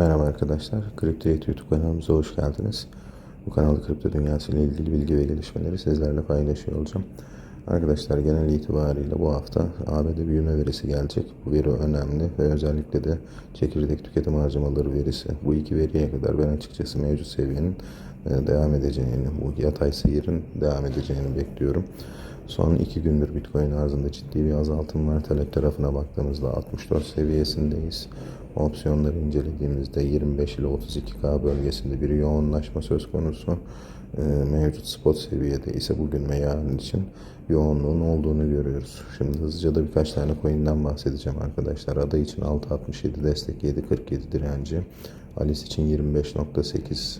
arkadaşlar. Kripto YouTube kanalımıza hoş geldiniz. Bu kanalda kripto dünyası ile ilgili bilgi ve gelişmeleri sizlerle paylaşıyor olacağım. Arkadaşlar genel itibariyle bu hafta ABD büyüme verisi gelecek. Bu veri önemli ve özellikle de çekirdek tüketim harcamaları verisi. Bu iki veriye kadar ben açıkçası mevcut seviyenin e, devam edeceğini, bu yatay seyirin devam edeceğini bekliyorum. Son iki gündür Bitcoin arzında ciddi bir azaltım var. Talep tarafına baktığımızda 64 seviyesindeyiz. Opsiyonları incelediğimizde 25 ile 32K bölgesinde bir yoğunlaşma söz konusu. Ee, Mevcut spot seviyede ise bugün ve yarın için yoğunluğun olduğunu görüyoruz. Şimdi hızlıca da birkaç tane coin'den bahsedeceğim arkadaşlar. Ada için 6.67 destek 7.47 direnci. Alice için 25.8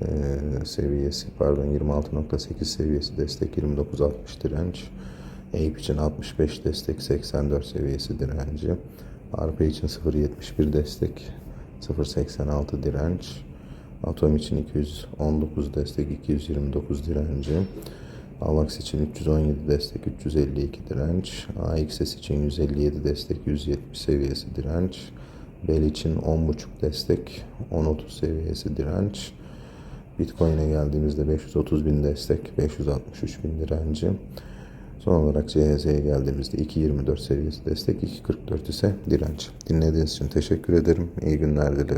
e, seviyesi pardon 26.8 seviyesi destek 29.60 direnç. Ape için 65 destek 84 seviyesi direnci. ARP için 0.71 destek 0.86 direnç. Atom için 219 destek 229 direnci. AVAX için 317 destek 352 direnç. AXS için 157 destek 170 seviyesi direnç. Bell için 10.5 destek 10.30 seviyesi direnç. Bitcoin'e geldiğimizde 530 bin destek, 563 bin direnci. Son olarak CHZ'ye geldiğimizde 2.24 seviyesi destek, 2.44 ise direnç. Dinlediğiniz için teşekkür ederim. İyi günler dilerim.